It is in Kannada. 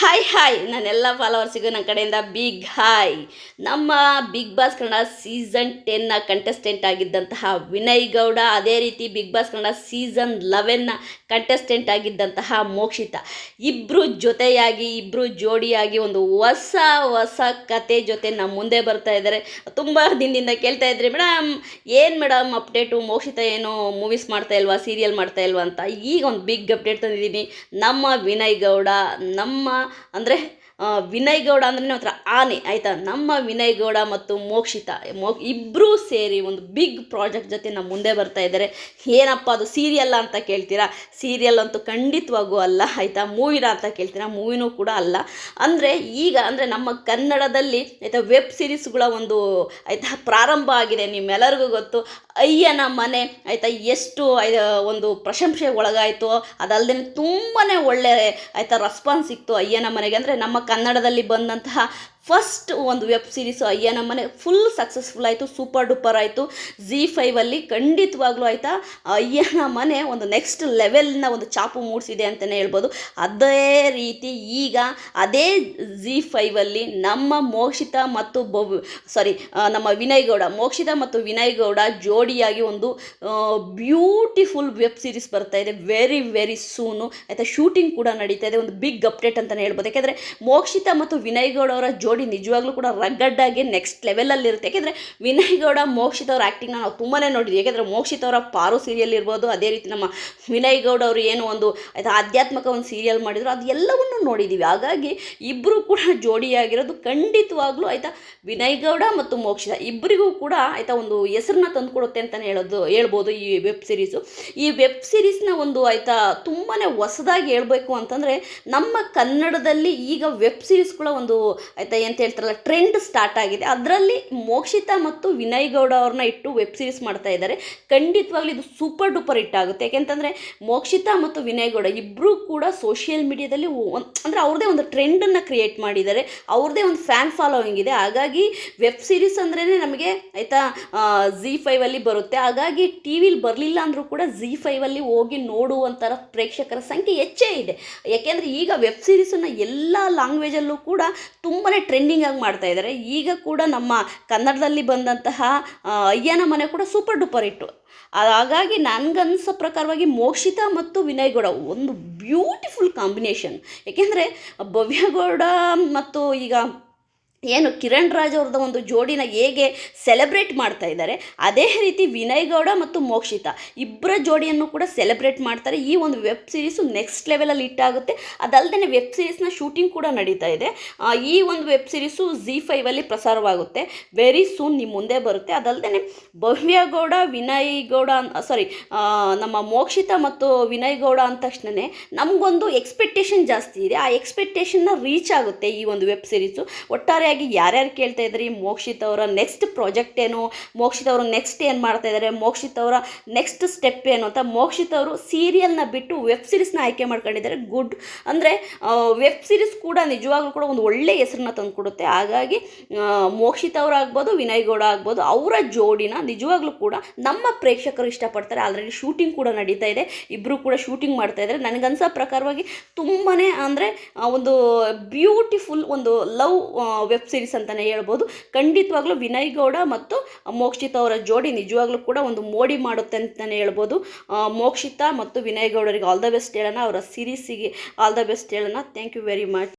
ಹಾಯ್ ಹಾಯ್ ನನ್ನೆಲ್ಲ ಫಾಲೋವರ್ಸಿಗೂ ನನ್ನ ಕಡೆಯಿಂದ ಬಿಗ್ ಹಾಯ್ ನಮ್ಮ ಬಿಗ್ ಬಾಸ್ ಕನ್ನಡ ಸೀಸನ್ ಟೆನ್ನ ಕಂಟೆಸ್ಟೆಂಟ್ ಆಗಿದ್ದಂತಹ ವಿನಯ್ ಗೌಡ, ಅದೇ ರೀತಿ ಬಿಗ್ ಬಾಸ್ ಕನ್ನಡ ಸೀಸನ್ ಲೆವೆನ್ನ ಕಂಟೆಸ್ಟೆಂಟ್ ಆಗಿದ್ದಂತಹ ಮೋಕ್ಷಿತ. ಇಬ್ಬರು ಜೊತೆಯಾಗಿ ಇಬ್ಬರು ಜೋಡಿಯಾಗಿ ಒಂದು ಹೊಸ ಹೊಸ ಕತೆ ಜೊತೆ ನಮ್ಮ ಮುಂದೆ ಬರ್ತಾ ಇದ್ದಾರೆ ತುಂಬ ದಿನದಿಂದ ಕೇಳ್ತಾ ಇದ್ರಿ ಮೇಡಮ್ ಏನು ಮೇಡಮ್ ಅಪ್ಡೇಟು ಮೋಕ್ಷಿತ ಏನು ಮೂವೀಸ್ ಮಾಡ್ತಾ ಇಲ್ವಾ ಸೀರಿಯಲ್ ಮಾಡ್ತಾ ಇಲ್ವಾ? ಅಂತ. ಈಗ ಒಂದು ಬಿಗ್ ಅಪ್ಡೇಟ್ ತಂದಿದ್ದೀನಿ. ನಮ್ಮ ವಿನಯ್ ಗೌಡ, ನಮ್ಮ ಅಂದರೆ ವಿನಯ್ ಗೌಡ ಅಂದ್ರೆ ಒಂಥರ ಆನೆ, ಆಯಿತಾ? ನಮ್ಮ ವಿನಯ್ ಗೌಡ ಮತ್ತು ಮೋಕ್ಷಿತ, ಮೋ ಇಬ್ಬರೂ ಸೇರಿ ಒಂದು ಬಿಗ್ ಪ್ರಾಜೆಕ್ಟ್ ಜೊತೆ ನಮ್ಮ ಮುಂದೆ ಬರ್ತಾ ಇದ್ದಾರೆ ಏನಪ್ಪ ಅದು ಸೀರಿಯಲ್ಲ ಅಂತ ಕೇಳ್ತೀರಾ? ಸೀರಿಯಲ್ ಅಂತೂ ಖಂಡಿತವಾಗೂ ಅಲ್ಲ, ಆಯಿತಾ? ಮೂವಿನ ಅಂತ ಕೇಳ್ತೀರಾ? ಮೂವಿನೂ ಕೂಡ ಅಲ್ಲ. ಅಂದರೆ ಈಗ, ಅಂದರೆ ನಮ್ಮ ಕನ್ನಡದಲ್ಲಿ, ಆಯಿತಾ ವೆಬ್ ಸೀರೀಸ್ಗಳ ಒಂದು, ಆಯಿತಾ, ಪ್ರಾರಂಭ ಆಗಿದೆ. ನಿಮ್ಮೆಲ್ಲರಿಗೂ ಗೊತ್ತು. ಅಯ್ಯನ ಮನೆ, ಆಯಿತಾ, ಎಷ್ಟು ಒಂದು ಪ್ರಶಂಸೆ ಒಳಗಾಯಿತು ಅದಲ್ಲದೆ ತುಂಬಾ ಒಳ್ಳೆ, ಆಯಿತಾ ರೆಸ್ಪಾನ್ಸ್ ಸಿಕ್ತು. ಅಯ್ಯನ ಮನೆಗೆ ಅಂದರೆ ನಮ್ಮ ಕನ್ನಡದಲ್ಲಿ ಬಂದಂತಹ ಫಸ್ಟ್ ಒಂದು web series Ayyana Mane full successful ಆಯಿತು ಸೂಪರ್ ಡೂಪರ್ ಆಯಿತು. ಝೀ ಫೈವಲ್ಲಿ ಖಂಡಿತವಾಗ್ಲೂ ಆಯಿತಾ ಅಯ್ಯನ ಮನೆ ಒಂದು ನೆಕ್ಸ್ಟ್ ಲೆವೆಲ್ನ ಒಂದು ಚಾಪು ಮೂಡಿಸಿದೆ ಅಂತಲೇ ಹೇಳ್ಬೋದು. ಅದೇ ರೀತಿ ಈಗ ಅದೇ ಝೀ ಫೈವಲ್ಲಿ ನಮ್ಮ ಮೋಕ್ಷಿತ ಮತ್ತು ಬೊಬ್ ಸಾರಿ ನಮ್ಮ ವಿನಯ್ ಗೌಡ, ಮೋಕ್ಷಿತ ಮತ್ತು ವಿನಯ್ ಗೌಡ ಜೋಡಿಯಾಗಿ ಒಂದು ಬ್ಯೂಟಿಫುಲ್ ವೆಬ್ ಸೀರೀಸ್ ಬರ್ತಾ ಇದೆ. ವೆರಿ ವೆರಿ ಸೂನು ಆಯಿತಾ ಶೂಟಿಂಗ್ ಕೂಡ ನಡೀತಾ ಇದೆ. ಒಂದು ಬಿಗ್ ಅಪ್ಡೇಟ್ ಅಂತಲೇ ಹೇಳ್ಬೋದು. ಯಾಕೆಂದರೆ ಮೋಕ್ಷಿತ ಮತ್ತು ವಿನಯ್ ಗೌಡ ಅವರ ಜೋಡಿ ನಿಜವಾಗ್ಲೂ ಕೂಡ ರಗ್ಗಡ್ಡಾಗಿ ನೆಕ್ಸ್ಟ್ ಲೆವೆಲಲ್ಲಿ ಇರುತ್ತೆ. ಯಾಕೆಂದರೆ ವಿನಯ್ ಗೌಡ, ಮೋಕ್ಷಿತ್ ಅವ್ರ ಆ್ಯಕ್ಟಿಂಗ್ನ ನಾವು ತುಂಬಾ ನೋಡಿದ್ವಿ. ಯಾಕೆಂದರೆ ಮೋಕ್ಷಿತ್ ಅವರ ಪಾರು ಸೀರಿಯಲ್ ಇರ್ಬೋದು, ಅದೇ ರೀತಿ ನಮ್ಮ ವಿನಯ್ ಗೌಡ ಅವರು ಏನು ಒಂದು ಆಯ್ತಾ ಆಧ್ಯಾತ್ಮಕ ಒಂದು ಸೀರಿಯಲ್ ಮಾಡಿದ್ರು ಅದು ಎಲ್ಲವನ್ನೂ ನೋಡಿದ್ದೀವಿ ಹಾಗಾಗಿ ಇಬ್ಬರು ಕೂಡ ಜೋಡಿಯಾಗಿರೋದು ಖಂಡಿತವಾಗ್ಲೂ ಆಯಿತಾ ವಿನಯ್ ಗೌಡ ಮತ್ತು ಮೋಕ್ಷಿತ. ಇಬ್ಬರಿಗೂ ಕೂಡ ಆಯಿತಾ ಒಂದು ಹೆಸರನ್ನ ತಂದುಕೊಡುತ್ತೆ ಅಂತಲೇ ಹೇಳೋದು, ಹೇಳ್ಬೋದು ಈ ವೆಬ್ ಸೀರೀಸು ಈ ವೆಬ್ ಸೀರೀಸ್ನ ಒಂದು ಆಯಿತಾ ತುಂಬಾ ಹೊಸದಾಗಿ ಹೇಳಬೇಕು ಅಂತಂದರೆ ನಮ್ಮ ಕನ್ನಡದಲ್ಲಿ ಈಗ ವೆಬ್ ಸೀರೀಸ್ಗಳ ಒಂದು ಆಯಿತಾ ಎಂತ ಹೇಳ್ತಾರಲ್ಲ ಟ್ರೆಂಡ್ ಸ್ಟಾರ್ಟ್ ಆಗಿದೆ. ಅದರಲ್ಲಿ ಮೋಕ್ಷಿತ ಮತ್ತು ವಿನಯ್ ಗೌಡ ಅವ್ರನ್ನ ಇಟ್ಟು ವೆಬ್ ಸೀರೀಸ್ ಮಾಡ್ತಾ ಇದ್ದಾರೆ. ಖಂಡಿತವಾಗ್ಲೂ ಇದು ಸೂಪರ್ ಡೂಪರ್ ಹಿಟ್ ಆಗುತ್ತೆ. ಯಾಕೆಂತಂದ್ರೆ ಮೋಕ್ಷಿತ ಮತ್ತು ವಿನಯ್ ಗೌಡ ಇಬ್ಬರೂ ಕೂಡ ಸೋಷಿಯಲ್ ಮೀಡಿಯಾದಲ್ಲಿ ಅಂದ್ರೆ ಅವ್ರದ್ದೇ ಒಂದು ಟ್ರೆಂಡನ್ನು ಕ್ರಿಯೇಟ್ ಮಾಡಿದ್ದಾರೆ. ಅವ್ರದ್ದೇ ಒಂದು ಫ್ಯಾನ್ ಫಾಲೋವಿಂಗ್ ಇದೆ. ಹಾಗಾಗಿ ವೆಬ್ ಸೀರೀಸ್ ಅಂದ್ರೇ ನಮಗೆ ಆಯಿತಾ ಜಿ ಫೈವಲ್ಲಿ ಬರುತ್ತೆ. ಹಾಗಾಗಿ ಟಿ ವಿಲಿ ಬರಲಿಲ್ಲ ಅಂದರೂ ಕೂಡ ಜಿ ಫೈವಲ್ಲಿ ಹೋಗಿ ನೋಡುವಂಥರ ಪ್ರೇಕ್ಷಕರ ಸಂಖ್ಯೆ ಹೆಚ್ಚೇ ಇದೆ. ಯಾಕೆಂದರೆ ಈಗ ವೆಬ್ ಸೀರೀಸನ್ನು ಎಲ್ಲ ಲ್ಯಾಂಗ್ವೇಜಲ್ಲೂ ಕೂಡ ತುಂಬಾ ಟ್ರೆಂಡಿಂಗ್ ಆಗಿ ಮಾಡ್ತಾ ಇದ್ದಾರೆ ಈಗ ಕೂಡ ನಮ್ಮ ಕನ್ನಡದಲ್ಲಿ ಬಂದಂತಹ ಅಯ್ಯನ ಮನೆ ಕೂಡ ಸೂಪರ್ ಡೂಪರ್ ಇಟ್ಟು ಹಾಗಾಗಿ ನನಗನ್ಸೋ ಪ್ರಕಾರವಾಗಿ ಮೋಕ್ಷಿತ ಮತ್ತು ವಿನಯ್ ಗೌಡ ಒಂದು ಬ್ಯೂಟಿಫುಲ್ ಕಾಂಬಿನೇಷನ್ ಏಕೆಂದರೆ ಭವ್ಯಗೌಡ ಮತ್ತು ಈಗ ಏನು ಕಿರಣ್ ರಾಜ್ ಅವ್ರದ್ದು ಒಂದು ಜೋಡಿನ ಹೇಗೆ ಸೆಲೆಬ್ರೇಟ್ ಮಾಡ್ತಾ ಇದ್ದಾರೆ, ಅದೇ ರೀತಿ ವಿನಯ್ ಗೌಡ ಮತ್ತು ಮೋಕ್ಷಿತ ಇಬ್ಬರ ಜೋಡಿಯನ್ನು ಕೂಡ ಸೆಲೆಬ್ರೇಟ್ ಮಾಡ್ತಾರೆ. ಈ ಒಂದು ವೆಬ್ ಸೀರೀಸು ನೆಕ್ಸ್ಟ್ ಲೆವೆಲಲ್ಲಿ ಹಿಟ್ಟಾಗುತ್ತೆ ಅದಲ್ಲದೆ ವೆಬ್ ಸೀರೀಸ್ನ ಶೂಟಿಂಗ್ ಕೂಡ ನಡೀತಾ ಇದೆ. ಈ ಒಂದು ವೆಬ್ ಸೀರೀಸು ಝೀ ಫೈವಲ್ಲಿ ಪ್ರಸಾರವಾಗುತ್ತೆ. ವೆರಿ ಸೂನ್ ನಿಮ್ಮ ಮುಂದೆ ಬರುತ್ತೆ. ಅದಲ್ಲದೆ ಭವ್ಯ ಗೌಡ, ವಿನಯ್ ಗೌಡ ಸಾರಿ ನಮ್ಮ ಮೋಕ್ಷಿತ ಮತ್ತು ವಿನಯ್ ಗೌಡ ಅಂದ ತಕ್ಷಣವೇ ನಮಗೊಂದು ಎಕ್ಸ್ಪೆಕ್ಟೇಷನ್ ಜಾಸ್ತಿ ಇದೆ. ಆ ಎಕ್ಸ್ಪೆಕ್ಟೇಷನ್ನ ರೀಚ್ ಆಗುತ್ತೆ ಈ ಒಂದು ವೆಬ್ ಸೀರೀಸು. ಒಟ್ಟಾರೆಯಾಗಿ ಯಾರ್ಯಾರು ಕೇಳ್ತಾ ಇದ್ರಿ? ಮೋಕ್ಷಿತ್ ಅವರ ನೆಕ್ಸ್ಟ್ ಪ್ರಾಜೆಕ್ಟ್ ಏನು? ಮೋಕ್ಷಿತ್ ಅವರು ನೆಕ್ಸ್ಟ್ ಏನು ಮಾಡ್ತಾ ಇದ್ದಾರೆ ಮೋಕ್ಷಿತ್ ಅವರ ನೆಕ್ಸ್ಟ್ ಸ್ಟೆಪ್ ಏನು ಅಂತ ಮೋಕ್ಷಿತ್ ಅವರು ಸೀರಿಯಲ್ನ ಬಿಟ್ಟು ವೆಬ್ ಸೀರೀಸ್ನ ಆಯ್ಕೆ ಮಾಡ್ಕೊಂಡಿದ್ದಾರೆ. ಗುಡ್ ಅಂದರೆ ವೆಬ್ ಸೀರೀಸ್ ಕೂಡ ನಿಜವಾಗ್ಲೂ ಕೂಡ ಒಂದು ಒಳ್ಳೆ ಹೆಸರನ್ನ ತಂದುಕೊಡುತ್ತೆ. ಹಾಗಾಗಿ ಮೋಕ್ಷಿತ್ ಅವರಾಗ್ಬೋದು ವಿನಯ್ ಗೌಡ ಆಗ್ಬೋದು, ಅವರ ಜೋಡಿನ ನಿಜವಾಗ್ಲೂ ಕೂಡ ನಮ್ಮ ಪ್ರೇಕ್ಷಕರು ಇಷ್ಟಪಡ್ತಾರೆ. ಅದರಲ್ಲಿ ಶೂಟಿಂಗ್ ಕೂಡ ನಡೀತಾ ಇದೆ. ಇಬ್ಬರು ಕೂಡ ಶೂಟಿಂಗ್ ಮಾಡ್ತಾ ಇದ್ದಾರೆ ನನಗನ್ಸೋ ಪ್ರಕಾರವಾಗಿ ತುಂಬಾ ಅಂದರೆ ಒಂದು ಬ್ಯೂಟಿಫುಲ್ ಒಂದು ಲವ್ ವೆಬ್ ಸೀರೀಸ್ ಅಂತಲೇ ಹೇಳ್ಬೋದು. ಖಂಡಿತವಾಗ್ಲೂ ವಿನಯ್ ಗೌಡ ಮತ್ತು ಮೋಕ್ಷಿತ ಅವರ ಜೋಡಿ ನಿಜವಾಗ್ಲೂ ಕೂಡ ಒಂದು ಮೋಡಿ ಮಾಡುತ್ತೆ ಅಂತಲೇ ಹೇಳ್ಬೋದು. ಮೋಕ್ಷಿತ ಮತ್ತು ವಿನಯ್ ಗೌಡರಿಗೆ ಆಲ್ ದ ಬೆಸ್ಟ್ ಹೇಳೋಣ. ಅವರ ಸೀರೀಸಿಗೆ ಆಲ್ ದ ಬೆಸ್ಟ್ ಹೇಳೋಣ. Thank you very much